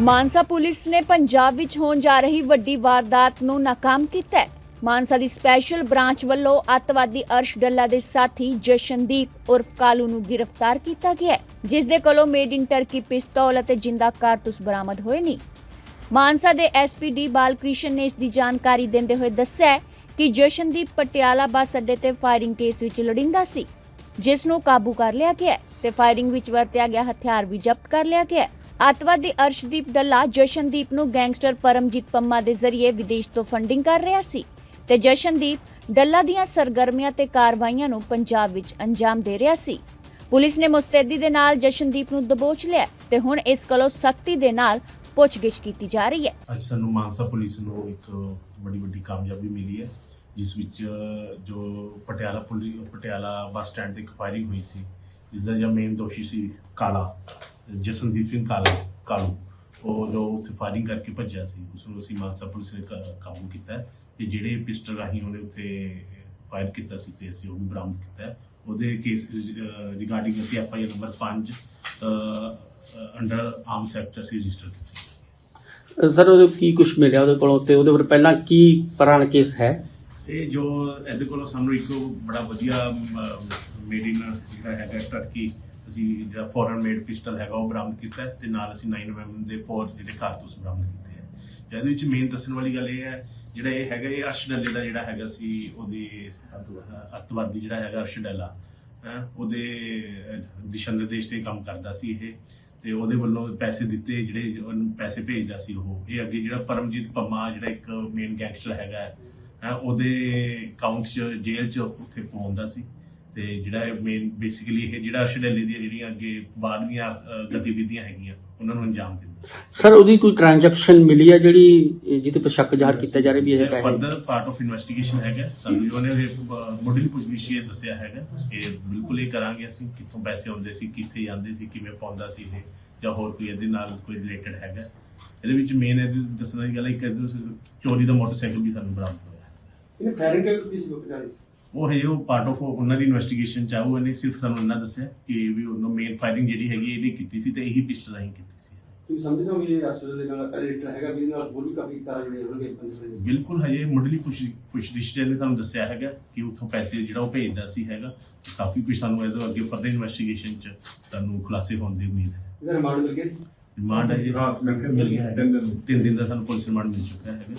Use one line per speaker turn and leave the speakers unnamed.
Mansa police ਨੇ ਪੰਜਾਬ ਵਿੱਚ ਹੋਣ ਜਾ ਰਹੀ ਵੱਡੀ ਵਾਰਦਾਤ ਨੂੰ ਨਾਕਾਮ ਕੀਤਾ ਹੈ। ਮਾਨਸਾ ਦੀ ਸਪੈਸ਼ਲ ਬ੍ਰਾਂਚ ਵੱਲੋਂ ਅੱਤਵਾਦੀ ਅਰਸ਼ ਡੱਲਾ ਦੇ ਸਾਥੀ ਜਸ਼ਨਦੀਪ ਉਰਫ ਕਾਲੂ ਨੂੰ ਗ੍ਰਿਫਤਾਰ ਕੀਤਾ ਗਿਆ ਹੈ, ਜਿਸ ਦੇ ਕੋਲੋਂ ਮੇਡ ਇਨ ਟਰਕੀ ਪਿਸਤੌਲ ਅਤੇ ਜਿੰਦਾ ਕਾਰਤੂਸ ਬਰਾਮਦ ਹੋਏ ਨੇ। ਮਾਨਸਾ ਦੇ ਐਸਪੀਡੀ ਬਾਲਕ੍ਰਿਸ਼ਨ ਨੇ ਇਸ ਦੀ ਜਾਣਕਾਰੀ ਦਿੰਦੇ ਹੋਏ ਦੱਸਿਆ ਹੈ ਕਿ ਜਸ਼ਨਦੀਪ ਪਟਿਆਲਾ ਬੱਸ ਅੱਡੇ ਤੇ ਫਾਇਰਿੰਗ ਕੇਸ ਵਿੱਚ ਲੜਿੰਦਾ ਸੀ, ਜਿਸ ਨੂੰ ਕਾਬੂ ਕਰ ਲਿਆ ਗਿਆ ਹੈ ਤੇ ਫਾਇਰਿੰਗ ਵਿੱਚ ਵਰਤਿਆ ਗਿਆ ਹਥਿਆਰ ਵੀ ਜ਼ਬਤ ਕਰ ਲਿਆ ਗਿਆ ਹੈ। ਅੱਤਵਾਦੀ ਅਰਸ਼ਦੀਪ ਡੱਲਾ ਜਸ਼ਨਦੀਪ ਨੂੰ ਗੈਂਗਸਟਰ ਪਰਮਜੀਤ ਪੰਮਾ ਦੇ ਜ਼ਰੀਏ ਵਿਦੇਸ਼ ਤੋਂ ਫੰਡਿੰਗ ਕਰ ਰਿਹਾ ਸੀ ਤੇ ਜਸ਼ਨਦੀਪ ਡੱਲਾ ਦੀਆਂ ਸਰਗਰਮੀਆਂ ਤੇ ਕਾਰਵਾਈਆਂ ਨੂੰ ਪੰਜਾਬ ਵਿੱਚ ਅੰਜਾਮ ਦੇ ਰਿਹਾ ਸੀ। ਪੁਲਿਸ ਨੇ ਮੁਸਤੈਦੀ ਦੇ ਨਾਲ ਜਸ਼ਨਦੀਪ ਨੂੰ ਦਬੋਚ ਲਿਆ ਤੇ ਹੁਣ ਇਸ ਕੋਲੋਂ ਸਖਤੀ ਦੇ ਨਾਲ ਪੁੱਛਗਿੱਛ ਕੀਤੀ ਜਾ ਰਹੀ ਹੈ।
ਅੱਜ ਸਾਨੂੰ ਮਾਨਸਾ ਪੁਲਿਸ ਨੂੰ ਇੱਕ ਬੜੀ ਵੱਡੀ ਕਾਮਯਾਬੀ ਮਿਲੀ ਹੈ, ਜਿਸ ਵਿੱਚ ਜੋ Patiala police Patiala bus stand ਤੇ ਇੱਕ ਫਾਇਰਿੰਗ ਹੋਈ ਸੀ ਜਿਸ ਦਾ ਜਿਹੜਾ ਮੇਨ ਦੋਸ਼ੀ ਸੀ ਕਾਲਾ। ਜਸਨਦੀਪ ਸਿੰਘ ਕਾਲਾ ਕਾਲੂ ਉਹ ਜੋ ਉੱਥੇ ਫਾਇਰਿੰਗ ਕਰਕੇ ਭੱਜਿਆ ਸੀ ਉਸ ਨੂੰ ਅਸੀਂ ਮਾਨਸਾ ਪੁਲਿਸ ਨੇ ਕਾਬੂ ਕੀਤਾ ਤੇ ਜਿਹੜੇ ਪਿਸਟਲ ਰਾਹੀਂ ਉਹਨੇ ਉੱਥੇ ਫਾਇਰ ਕੀਤਾ ਸੀ ਤੇ ਅਸੀਂ ਉਹ ਵੀ ਬਰਾਮਦ ਕੀਤਾ ਉਹਦੇ ਕੇਸ ਰਿਗਾਰਡਿੰਗ ਅਸੀਂ F I R number 5 under arms act ਅਸੀਂ ਰਜਿਸਟਰ ਕੀਤਾ
ਸਰ ਉਹਦੇ ਕੀ ਕੁਝ ਮਿਲਿਆ ਉਹਦੇ ਕੋਲੋਂ ਤੇ ਉਹਦੇ ਪਰ ਪਹਿਲਾਂ ਕੀ ਪੁਰਾਣਾ ਕੇਸ ਹੈ?
ਇਹ ਜੋ ਇਹਦੇ ਕੋਲੋਂ ਸਾਨੂੰ ਇੱਕ ਬੜਾ ਵਧੀਆ ਮੇਡ ਇਨ ਜਿਹੜਾ ਹੈਗਾ ਟਰਕੀ ਅਸੀਂ ਜਿਹੜਾ ਫੋਰਨ ਮੇਡ ਪਿਸਟਲ ਹੈਗਾ ਉਹ ਬਰਾਮਦ ਕੀਤਾ ਹੈ ਤੇ ਨਾਲ ਅਸੀਂ 9 ਦੇ ਫੋਰ ਜਿਹੜੇ ਕਾਰਤੂਸ ਬਰਾਮਦ ਕੀਤੇ ਹੈ। ਇਹਦੇ ਵਿੱਚ ਮੇਨ ਦੱਸਣ ਵਾਲੀ ਗੱਲ ਇਹ ਹੈ ਜਿਹੜਾ ਇਹ ਹੈਗਾ ਇਹ ਅਰਸ਼ ਡੱਲੇ ਦਾ ਜਿਹੜਾ ਹੈਗਾ ਸੀ ਉਹਦੀ ਅਹ, ਜਿਹੜਾ ਹੈਗਾ ਅਰਸ਼ ਉਹਦੇ ਦਿਸ਼ਾ ਨਿਰਦੇਸ਼ ਤੇ ਕੰਮ ਕਰਦਾ ਸੀ ਇਹ। ਤੇ ਉਹਦੇ ਵੱਲੋਂ ਪੈਸੇ ਦਿੱਤੇ ਜਿਹੜੇ ਉਹਨੂੰ ਪੈਸੇ ਭੇਜਦਾ ਸੀ ਉਹ। ਇਹ ਅੱਗੇ ਜਿਹੜਾ ਪਰਮਜੀਤ ਪੰਮਾ ਜਿਹੜਾ ਇੱਕ ਮੇਨ ਗੈਂਗਸਟਰ ਹੈਗਾ ਉਹਦੇ ਅਕਾਊਂਟ 'ਚ ਜੇਲ੍ਹ 'ਚ ਉੱਥੇ ਪਾਉਂਦਾ ਸੀ। ਤੇ ਜਿਹੜਾ ਮੇਨ ਬੇਸਿਕਲੀ ਇਹ ਜਿਹੜਾ ਅਰਸ਼ਡੇਲੇ ਦੀਆਂ ਜਿਹੜੀਆਂ ਅੱਗੇ ਬਾਹਰਲੀਆਂ ਗਤੀਵਿਧੀਆਂ ਹੈਗੀਆਂ ਉਹਨਾਂ ਨੂੰ ਅੰਜਾਮ ਦਿੰਦਾ
ਸਰ ਉਹਦੀ ਕੋਈ ਟ੍ਰਾਂਜੈਕਸ਼ਨ ਮਿਲੀ ਹੈ ਜਿਹੜੀ ਜਿਹਦੇ ਤੇ ਸ਼ੱਕ ਜ਼ਾਹਰ ਕੀਤਾ ਜਾ ਰਿਹਾ ਵੀ ਇਹ ਪੈਸੇ
ਫਰਦਰ ਪਾਰਟ ਆਫ ਇਨਵੈਸਟੀਗੇਸ਼ਨ ਹੈਗਾ। ਸਾਨੂੰ ਉਹਨੇ ਇਹ ਮੁੱਢਲੀ ਪੁੱਛਗਿੱਛ ਇਹ ਦੱਸਿਆ ਹੈਗਾ ਇਹ ਬਿਲਕੁਲ ਇਹ ਕਰਾਂਗੇ ਅਸੀਂ ਕਿੱਥੋਂ ਪੈਸੇ ਆਉਂਦੇ ਸੀ ਕਿੱਥੇ ਜਾਂਦੇ ਸੀ ਕਿਵੇਂ ਪਾਉਂਦਾ ਸੀ ਇਹ ਜਾਂ ਹੋਰ ਕੋਈ ਇਹਦੇ ਨਾਲ ਕੋਈ ਰਿਲੇਟਡ ਹੈਗਾ। ਇਹਦੇ ਵਿੱਚ ਮੇਨ ਇਹ ਦੱਸਣ ਦੀ ਗੱਲ ਹੈ ਕਿ ਚੋਰੀ ਦਾ ਮੋਟਰਸਾਈਕਲ ਵੀ ਸਾਨੂੰ ਬਰਾਮਦ ਹੋਇਆ।
ਇਹਨੇ ਫਾਇਰਿੰਗ ਕੀਤੀ ਸੀ ਬਪਜਾਰੀ
ਉਹ ਹੈ ਉਹ ਪਾਰਟ ਆਫ ਉਹਨਾਂ ਦੀ ਇਨਵੈਸਟੀਗੇਸ਼ਨ ਚਾਹੂ ਇਹਨੇ ਸਿਰਫ ਸਾਨੂੰ ਇਹਨਾਂ ਦੱਸਿਆ ਕਿ ਵੀ ਉਹਨੂੰ ਮੇਨ ਫਾਇਰਿੰਗ ਜਿਹੜੀ ਹੈਗੀ ਇਹਨੇ ਕੀਤੀ ਸੀ ਤੇ ਇਹੀ ਪਿਸਟਲ ਰਾਹੀਂ ਕੀਤੀ ਸੀ
ਤੁਸੀਂ ਸਮਝਦੇ ਹੋ ਵੀ ਇਹ ਅਸਲ ਦੇ ਨਾਲ ਰਿਲੇਟਡ ਹੈਗਾ ਵੀ ਇਹਦੇ ਨਾਲ ਹੋਰ ਵੀ ਕਾਫੀ ਤਰ੍ਹਾਂ ਜਿਹੜੇ ਹੋਣਗੇ
ਬਿਲਕੁਲ ਹਜੇ ਮੁੱਢਲੀ ਪੁੱਛ ਪੁੱਛਗਿੱਛ 'ਚ ਇਹਨੇ ਸਾਨੂੰ ਦੱਸਿਆ ਹੈਗਾ ਕਿ ਉੱਥੋਂ ਪੈਸੇ ਜਿਹੜਾ ਉਹ ਭੇਜਦਾ ਸੀ ਹੈਗਾ ਕਾਫੀ ਕੁਝ ਸਾਨੂੰ ਇਹਦੇ ਅੱਗੇ ਫਰਦਰ ਇਨਵੈਸਟੀਗੇਸ਼ਨ 'ਚ ਸਾਨੂੰ ਖੁਲਾਸੇ ਹੋਣ ਦੀ ਉਮੀਦ ਹੈ
ਇਹਦਾ ਰਿਮਾਂਡ ਮਿਲ ਗਿਆ?
ਰਿਮਾਂਡ ਹੈ ਜੀ
ਰਾਤ ਮਿਲ ਕੇ
ਮਿਲ ਗਿਆ।
ਤਿੰਨ ਦਿਨ।
ਤਿੰਨ ਦਿਨ ਦਾ ਸਾਨੂੰ ਪੁਲਿਸ ਰਿਮਾਂਡ ਮਿਲ ਚੁੱਕਾ ਹੈਗਾ